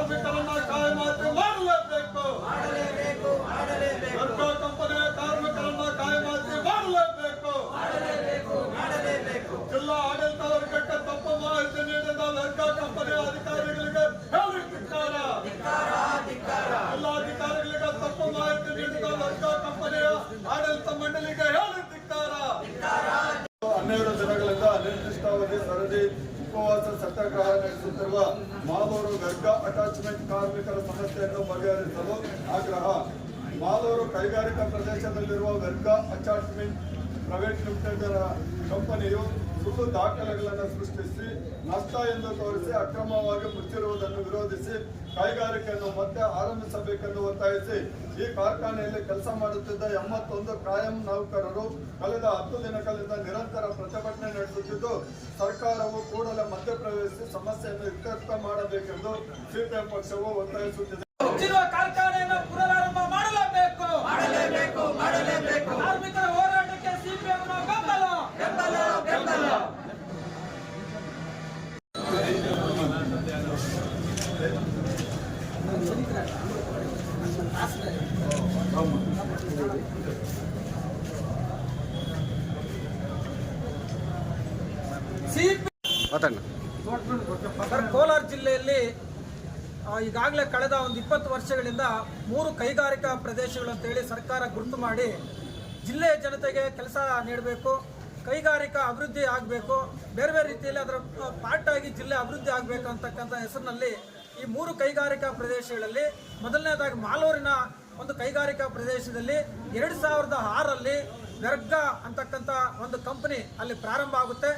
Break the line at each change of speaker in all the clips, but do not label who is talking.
ಆಗಲೇಬೇಕು ಕಾರ್ಮಿಕರನ್ನ ನಡೆಸುತ್ತಿರುವ ಮಾಲೂರು ಗರ್ಗ ಅಟ್ಯಾಚ್ಮೆಂಟ್ ಕಾರ್ಮಿಕರ ಸಮಸ್ಯೆಯನ್ನು ಬಗೆಹರಿಸಲು ಆಗ್ರಹ. ಮಾಲೂರು ಕೈಗಾರಿಕಾ ಪ್ರದೇಶದಲ್ಲಿರುವ ಗರ್ಗ ಅಟ್ಯಾಚ್ಮೆಂಟ್ ಪ್ರೈವೇಟ್ ಲಿಮಿಟೆಡ್ ಕಂಪನಿಯು ಸುಳ್ಳು ದಾಖಲೆಗಳನ್ನು ಸೃಷ್ಟಿಸಿ, ನಷ್ಟ ಎಂದು ತೋರಿಸಿ, ಅಕ್ರಮವಾಗಿ ಮುಚ್ಚಿರುವುದನ್ನು ವಿರೋಧಿಸಿ, ಕೈಗಾರಿಕೆಯನ್ನು ಮತ್ತೆ ಆರಂಭಿಸಬೇಕೆಂದು ಒತ್ತಾಯಿಸಿ ಈ ಕಾರ್ಖಾನೆಯಲ್ಲಿ ಕೆಲಸ ಮಾಡುತ್ತಿದ್ದ ಎಂಬತ್ತೊಂದು ಕಾಯಂ ನೌಕರರು ಕಳೆದ ಹತ್ತು ದಿನಗಳಿಂದ ನಿರಂತರ ಪ್ರತಿಭಟನೆ ನಡೆಸುತ್ತಿದ್ದು, ಸರ್ಕಾರವು ಕೂಡಲೇ ಮಧ್ಯಪ್ರವೇಶಿಸಿ ಸಮಸ್ಯೆಯನ್ನು ಇತ್ಯರ್ಥ ಮಾಡಬೇಕೆಂದು ಸಿಪಿಎಂ ಪಕ್ಷವು ಒತ್ತಾಯಿಸುತ್ತಿದೆ.
ಸರ್, ಕೋಲಾರ ಜಿಲ್ಲೆಯಲ್ಲಿ ಈಗಾಗಲೇ ಕಳೆದ ಒಂದು ಇಪ್ಪತ್ತು ವರ್ಷಗಳಿಂದ ಮೂರು ಕೈಗಾರಿಕಾ ಪ್ರದೇಶಗಳು ಅಂತೇಳಿ ಸರ್ಕಾರ ಗುರುತು ಮಾಡಿ ಜಿಲ್ಲೆಯ ಜನತೆಗೆ ಕೆಲಸ ನೀಡಬೇಕು, ಕೈಗಾರಿಕಾ ಅಭಿವೃದ್ಧಿ ಆಗಬೇಕು, ಬೇರೆ ಬೇರೆ ರೀತಿಯಲ್ಲಿ ಅದರ ಪಾರ್ಟ್ ಆಗಿ ಜಿಲ್ಲೆ ಅಭಿವೃದ್ಧಿ ಆಗಬೇಕು ಅಂತಕ್ಕಂಥ ಹೆಸರಿನಲ್ಲಿ ಈ ಮೂರು ಕೈಗಾರಿಕಾ ಪ್ರದೇಶಗಳಲ್ಲಿ ಮೊದಲನೇದಾಗಿ ಮಾಲೂರಿನ ಒಂದು ಕೈಗಾರಿಕಾ ಪ್ರದೇಶದಲ್ಲಿ ಎರಡು ಸಾವಿರದ ಆರಲ್ಲಿ ಗರ್ಗ ಅಂತಕ್ಕಂಥ ಒಂದು ಕಂಪನಿ ಅಲ್ಲಿ ಪ್ರಾರಂಭ ಆಗುತ್ತೆ.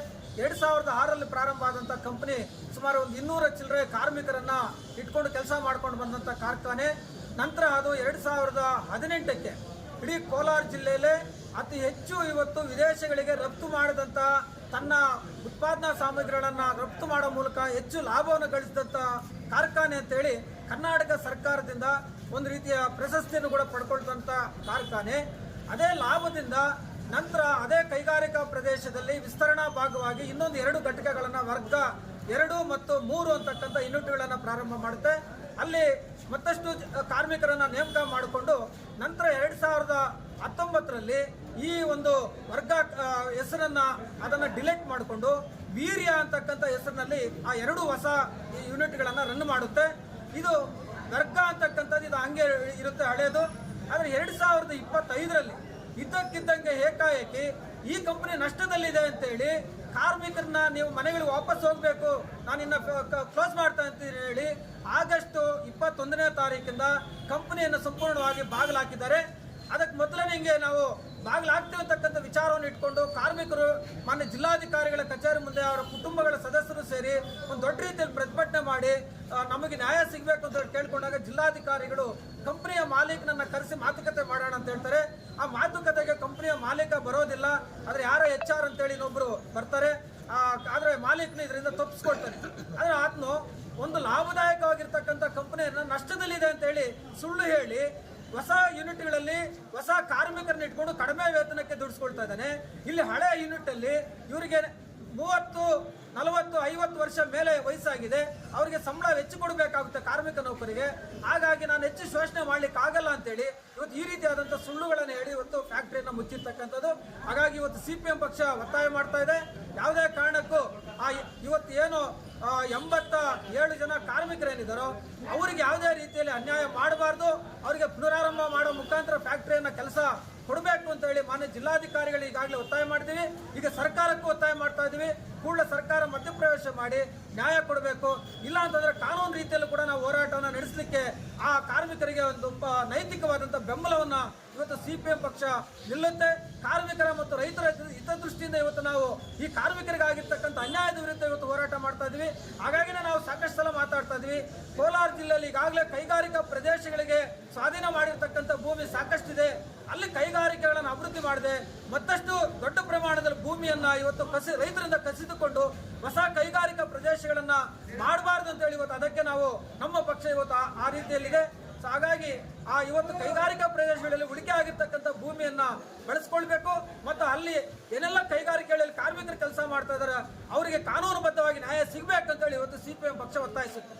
ಎರಡು ಸಾವಿರದ ಆರಲ್ಲಿ ಪ್ರಾರಂಭ ಆದಂಥ ಕಂಪನಿ ಸುಮಾರು ಒಂದು ಇನ್ನೂರ ಚಿಲ್ಲರೆ ಕಾರ್ಮಿಕರನ್ನ ಇಟ್ಕೊಂಡು ಕೆಲಸ ಮಾಡ್ಕೊಂಡು ಬಂದಂಥ ಕಾರ್ಖಾನೆ. ನಂತರ ಅದು ಎರಡು ಸಾವಿರದ ಹದಿನೆಂಟಕ್ಕೆ ಇಡೀ ಕೋಲಾರ ಜಿಲ್ಲೆಯಲ್ಲೇ ಅತಿ ಹೆಚ್ಚು ಇವತ್ತು ವಿದೇಶಗಳಿಗೆ ರಫ್ತು ಮಾಡಿದಂಥ ತನ್ನ ಉತ್ಪಾದನಾ ಸಾಮಗ್ರಿಗಳನ್ನು ರಫ್ತು ಮಾಡೋ ಮೂಲಕ ಹೆಚ್ಚು ಲಾಭವನ್ನು ಗಳಿಸಿದಂಥ ಕಾರ್ಖಾನೆ ಅಂತೇಳಿ ಕರ್ನಾಟಕ ಸರ್ಕಾರದಿಂದ ಒಂದು ರೀತಿಯ ಪ್ರಶಸ್ತಿಯನ್ನು ಕೂಡ ಪಡ್ಕೊಳ್ತಂಥ ಕಾರ್ಖಾನೆ. ಅದೇ ಲಾಭದಿಂದ ನಂತರ ಅದೇ ಕೈಗಾರಿಕಾ ಪ್ರದೇಶದಲ್ಲಿ ವಿಸ್ತರಣಾ ಭಾಗವಾಗಿ ಇನ್ನೊಂದು ಎರಡು ಘಟಕಗಳನ್ನು ವರ್ಗ ಎರಡು ಮತ್ತು ಮೂರು ಅಂತಕ್ಕಂಥ ಯೂನಿಟ್ಗಳನ್ನು ಪ್ರಾರಂಭ ಮಾಡುತ್ತೆ. ಅಲ್ಲಿ ಮತ್ತಷ್ಟು ಕಾರ್ಮಿಕರನ್ನು ನೇಮಕ ಮಾಡಿಕೊಂಡು ನಂತರ ಎರಡು ಸಾವಿರದ ಹತ್ತೊಂಬತ್ತರಲ್ಲಿ ಈ ಒಂದು ವರ್ಗ ಹೆಸರನ್ನು ಹೆಸರನ್ನ ಅದನ್ನ ಡಿಲೀಟ್ ಮಾಡಿಕೊಂಡು ವೀರ್ಯ ಅಂತಕ್ಕಂಥ ಹೆಸರಿನಲ್ಲಿ ಆ ಎರಡು ಹೊಸ ಯೂನಿಟ್ಗಳನ್ನು ರನ್ ಮಾಡುತ್ತೆ. ಇದು ವರ್ಗ ಅಂತಕ್ಕಂಥದ್ದು ಇದು ಹಂಗೆ ಇರುತ್ತೆ ಹಳೇದು. ಆದರೆ ಎರಡು ಸಾವಿರದ ಇಪ್ಪತ್ತೈದರಲ್ಲಿ ಇದ್ದಕ್ಕಿದ್ದಂಗೆ ಏಕಾಏಕಿ ಈ ಕಂಪನಿ ನಷ್ಟದಲ್ಲಿದೆ ಅಂತೇಳಿ ಕಾರ್ಮಿಕರನ್ನ ನೀವು ಮನೆಗಳಿಗೆ ವಾಪಸ್ ಹೋಗಬೇಕು, ನಾನು ಇನ್ನ ಕ್ಲೋಸ್ ಮಾಡ್ತಾ ಅಂತೀನಿ ಹೇಳಿ ಆಗಸ್ಟ್ ಇಪ್ಪತ್ತೊಂದನೇ ತಾರೀಕಿಂದ ಕಂಪನಿಯನ್ನು ಸಂಪೂರ್ಣವಾಗಿ ಬಾಗಿಲಾಕಿದ್ದಾರೆ. ಅದಕ್ಕೆ ಮೊದಲನೇ ಹಿಂಗೆ ನಾವು ಬಾಗಿಲಾಗ್ತೀವಿ ಅಂತಕ್ಕಂಥ ವಿಚಾರವನ್ನು ಇಟ್ಕೊಂಡು ಕಾರ್ಮಿಕರು, ಮಾನ್ಯ ಜಿಲ್ಲಾಧಿಕಾರಿಗಳ ಕಚೇರಿ ಮುಂದೆ ಅವರ ಕುಟುಂಬಗಳ ಸದಸ್ಯರು ಸೇರಿ ಒಂದು ದೊಡ್ಡ ರೀತಿಯಲ್ಲಿ ಪ್ರತಿಭಟನೆ ಮಾಡಿ ನಮಗೆ ನ್ಯಾಯ ಸಿಗಬೇಕು ಅಂತ ಕೇಳ್ಕೊಂಡಾಗ ಜಿಲ್ಲಾಧಿಕಾರಿಗಳು ಕಂಪನಿಯ ಮಾಲೀಕನನ್ನ ಕರೆಸಿ ಮಾತುಕತೆ ಮಾಡೋಣ ಅಂತ ಹೇಳ್ತಾರೆ. ಆ ಮಾತುಕತೆಗೆ ಕಂಪನಿಯ ಮಾಲೀಕ ಬರೋದಿಲ್ಲ. ಆದ್ರೆ ಯಾರೋ ಎಚ್ ಆರ್ ಅಂತೇಳಿ ಇನ್ನೊಬ್ರು ಬರ್ತಾರೆ. ಆದ್ರೆ ಮಾಲೀಕನ ಇದರಿಂದ ತಪ್ಪಿಸ್ಕೊಳ್ತಾರೆ ಆದ್ರೆ ಆತನು ಒಂದು ಲಾಭದಾಯಕವಾಗಿರ್ತಕ್ಕಂಥ ಕಂಪನಿಯನ್ನ ನಷ್ಟದಲ್ಲಿದೆ ಅಂತ ಹೇಳಿ ಸುಳ್ಳು ಹೇಳಿ ಹೊಸ ಯೂನಿಟ್ಗಳಲ್ಲಿ ಹೊಸ ಕಾರ್ಮಿಕರನ್ನ ಇಟ್ಕೊಂಡು ಕಡಿಮೆ ವೇತನಕ್ಕೆ ದುಡಿಸ್ಕೊಳ್ತಾ ಇದ್ದಾನೆ. ಇಲ್ಲಿ ಹಳೆ ಯೂನಿಟ್ ಅಲ್ಲಿ ಇವರಿಗೆ ಮೂವತ್ತು ನಲವತ್ತು, ಐವತ್ತು ವರ್ಷ ಮೇಲೆ ವಯಸ್ಸಾಗಿದೆ. ಅವರಿಗೆ ಸಂಬಳ ಹೆಚ್ಚು ಕೊಡಬೇಕಾಗುತ್ತೆ ಕಾರ್ಮಿಕ ನೌಕರಿಗೆ. ಹಾಗಾಗಿ ನಾನು ಹೆಚ್ಚು ಶೋಷಣೆ ಮಾಡ್ಲಿಕ್ಕೆ ಆಗಲ್ಲ ಅಂತೇಳಿ ಇವತ್ತು ಈ ರೀತಿಯಾದಂಥ ಸುಳ್ಳುಗಳನ್ನು ಹೇಳಿ ಇವತ್ತು ಫ್ಯಾಕ್ಟ್ರಿಯನ್ನು ಮುಚ್ಚಿರ್ತಕ್ಕಂಥದ್ದು. ಹಾಗಾಗಿ ಇವತ್ತು ಸಿ ಪಿ ಎಂ ಪಕ್ಷ ಒತ್ತಾಯ ಮಾಡ್ತಾ ಇದೆ. ಯಾವುದೇ ಕಾರಣಕ್ಕೂ ಆ ಇವತ್ತು ಏನು ಎಂಬತ್ತ ಏಳು ಜನ ಕಾರ್ಮಿಕರೇನಿದ್ದಾರೋ, ಅವರಿಗೆ ಯಾವುದೇ ರೀತಿಯಲ್ಲಿ ಅನ್ಯಾಯ ಮಾಡಬಾರ್ದು. ಅವರಿಗೆ ಪುನರಾರಂಭ ಮಾಡೋ ಮುಖಾಂತರ ಫ್ಯಾಕ್ಟರಿಯನ್ನ ಕೆಲಸ ಕೊಡಬೇಕು ಅಂತ ಹೇಳಿ ಮಾನ್ಯ ಜಿಲ್ಲಾಧಿಕಾರಿಗಳು ಈಗಾಗಲೇ ಒತ್ತಾಯ ಮಾಡಿದ್ದೀವಿ. ಈಗ ಸರ್ಕಾರಕ್ಕೂ ಒತ್ತಾಯ ಮಾಡ್ತಾ ಇದ್ದೀವಿ. ಕೂಡಲೇ ಸರ್ಕಾರ ಮಧ್ಯಪ್ರವೇಶ ಮಾಡಿ ನ್ಯಾಯ ಕೊಡಬೇಕು. ಇಲ್ಲ ಅಂತಂದ್ರೆ ಕಾನೂನು ರೀತಿಯಲ್ಲೂ ಕೂಡ ನಾವು ಹೋರಾಟವನ್ನು ನಡೆಸಲಿಕ್ಕೆ ಆ ಕಾರ್ಮಿಕರಿಗೆ ಒಂದು ನೈತಿಕವಾದಂಥ ಬೆಂಬಲವನ್ನು ಇವತ್ತು ಸಿ ಪಿ ಎಂ ಪಕ್ಷ ನಿಲ್ಲುತ್ತೆ. ಕಾರ್ಮಿಕರ ಮತ್ತು ರೈತರ ಹಿತ- ಹಿತದೃಷ್ಟಿಯಿಂದ ಇವತ್ತು ನಾವು ಈ ಕಾರ್ಮಿಕರಿಗಾಗಿರ್ತಕ್ಕಂಥ ಅನ್ಯಾಯದ ವಿರುದ್ಧ ಇವತ್ತು ಹೋರಾಟ ಮಾಡ್ತಾ ಇದೀವಿ. ಹಾಗಾಗಿನೇ ನಾವು ಸಾಕಷ್ಟು ಸಲ ಮಾತಾಡ್ತಾ ಇದೀವಿ. ಕೋಲಾರ ಜಿಲ್ಲೆಯಲ್ಲಿ ಈಗಾಗಲೇ ಕೈಗಾರಿಕಾ ಪ್ರದೇಶಗಳಿಗೆ ಸ್ವಾಧೀನ ಮಾಡಿರ್ತಕ್ಕಂಥ ಭೂಮಿ ಸಾಕಷ್ಟಿದೆ. ಅಲ್ಲಿ ಕೈಗಾರಿಕೆಗಳನ್ನು ಅಭಿವೃದ್ಧಿ ಮಾಡಿದೆ. ಮತ್ತಷ್ಟು ದೊಡ್ಡ ಪ್ರಮಾಣದಲ್ಲಿ ಭೂಮಿಯನ್ನು ಇವತ್ತು ಕಸಿ ರೈತರಿಂದ ಕಸಿದುಕೊಂಡು ಹೊಸ ಕೈಗಾರಿಕಾ ಪ್ರದೇಶಗಳನ್ನು ಮಾಡಬಾರ್ದು ಅಂತ ಹೇಳಿ ಇವತ್ತು ಅದಕ್ಕೆ ನಾವು ನಮ್ಮ ಪಕ್ಷ ಇವತ್ತು ಆ- ಆ ರೀತಿಯಲ್ಲಿದೆ ಸೊ ಹಾಗಾಗಿ ಆ ಇವತ್ತು ಕೈಗಾರಿಕಾ ಪ್ರದೇಶಗಳಲ್ಲಿ ಹೂಡಿಕೆ ಆಗಿರ್ತಕ್ಕಂಥ ಭೂಮಿಯನ್ನ ಬೆಳೆಸ್ಕೊಳ್ಬೇಕು ಮತ್ತು ಅಲ್ಲಿ ಏನೆಲ್ಲ ಕೈಗಾರಿಕೆಗಳಲ್ಲಿ ಕಾರ್ಮಿಕರು ಕೆಲಸ ಮಾಡ್ತಾ ಇದಾರೆ, ಅವರಿಗೆ ಕಾನೂನುಬದ್ಧವಾಗಿ ನ್ಯಾಯ ಸಿಗಬೇಕಂತೇಳಿ ಇವತ್ತು ಸಿ ಪಿ ಎಂ ಪಕ್ಷ ಒತ್ತಾಯಿಸುತ್ತೆ.